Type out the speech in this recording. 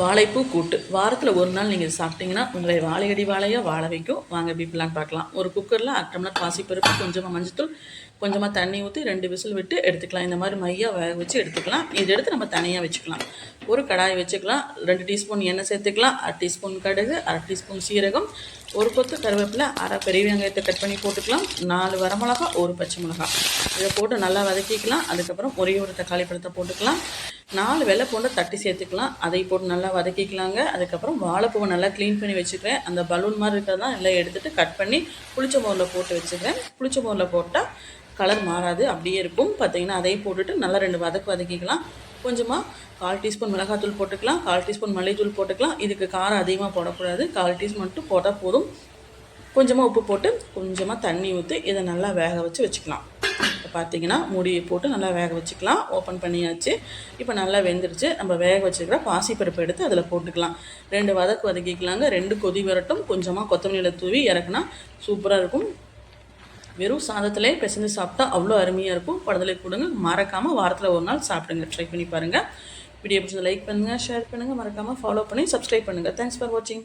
வாழைப்பூ கூட்டு. வாரத்தில் ஒரு நாள் நீங்கள் சாப்பிட்டீங்கன்னா உங்களை வாழையடி வாழையாக வாழ வைக்கும். வாங்க எப்படி பிளான் பார்க்கலாம். ஒரு குக்கரில் அரை டம்ளர் பாசிப்பருப்பு கொஞ்சமாக மஞ்சத்தூள் கொஞ்சமாக தண்ணி ஊற்றி ரெண்டு விசில் விட்டு எடுத்துக்கலாம். இந்த மாதிரி மையாக வேக வச்சு எடுத்துக்கலாம். இதை எடுத்து நம்ம தனியாக வச்சுக்கலாம். ஒரு கடாய் வச்சுக்கலாம். ரெண்டு டீஸ்பூன் எண்ணெய் சேர்த்துக்கலாம். அரை டீஸ்பூன் கடுகு அரை டீஸ்பூன் சீரகம் ஒரு கொத்து கருவேப்பிலை அரை பெரிய வெங்காயத்தை கட் பண்ணி போட்டுக்கலாம். நாலு வரமிளகா ஒரு பச்சை மிளகா. இதை போட்டு நல்லா வதக்கிக்கலாம். அதுக்கப்புறம் ஒரே ஒரு தக்காளி பழத்தை போட்டுக்கலாம். நாலு வெள்ளை பூண்டை தட்டி சேர்த்துக்கலாம். அதை போட்டு நல்லா வதக்கிக்கலாங்க. அதுக்கப்புறம் வாழைப்பூவை நல்லா க்ளீன் பண்ணி வச்சுக்கிறேன். அந்த பலூன் மாதிரி இருக்கிறதெல்லாம் எல்லாம் எடுத்துகிட்டு கட் பண்ணி புளிச்ச மோரில் போட்டு வச்சுக்கிறேன். புளிச்ச மோரில் போட்டால் கலர் மாறாது அப்படியே இருக்கும். பார்த்தீங்கன்னா அதையும் போட்டுட்டு நல்லா ரெண்டு வதக்கு வதக்கிக்கலாம். கொஞ்சமாக கால் டீஸ்பூன் மிளகாத்தூள் போட்டுக்கலாம். கால் டீஸ்பூன் மல்லித்தூள் போட்டுக்கலாம். இதுக்கு காரம் அதிகமாக போடக்கூடாது. கால் டீஸ்பூன் மட்டும் போட்டால் போதும். கொஞ்சமாக உப்பு போட்டு கொஞ்சமாக தண்ணி ஊற்றி இதை நல்லா வேக வச்சு வச்சுக்கலாம். பார்த்தீங்கன்னா மூடியை போட்டு நல்லா வேக வச்சுக்கலாம். ஓப்பன் பண்ணியாச்சு. இப்போ நல்லா வெந்துருச்சு. நம்ம வேக வச்சுக்கிற பாசிப்பருப்பு எடுத்து அதில் போட்டுக்கலாம். ரெண்டு வதக்கு வதக்கிக்கலாங்க. ரெண்டு கொதி வரட்டும். கொஞ்சமாக கொத்தமல்லியில தூவி இறக்குனா சூப்பராக இருக்கும். வெறும் சாதத்திலே பிசைஞ்சு சாப்பிட்டா அவ்வளோ அருமையாக இருக்கும். படத்துல கொடுங்க. மறக்காமல் வாரத்தில் ஒரு நாள் சாப்பிடுங்க. ட்ரை பண்ணி பாருங்கள் வீடியோ பிடிச்சது லைக் பண்ணுங்கள் ஷேர் பண்ணுங்கள் மறக்காமல் ஃபாலோ பண்ணி சப்ஸ்கிரைப் பண்ணுங்கள் தேங்க்ஸ் ஃபார் வாட்சிங்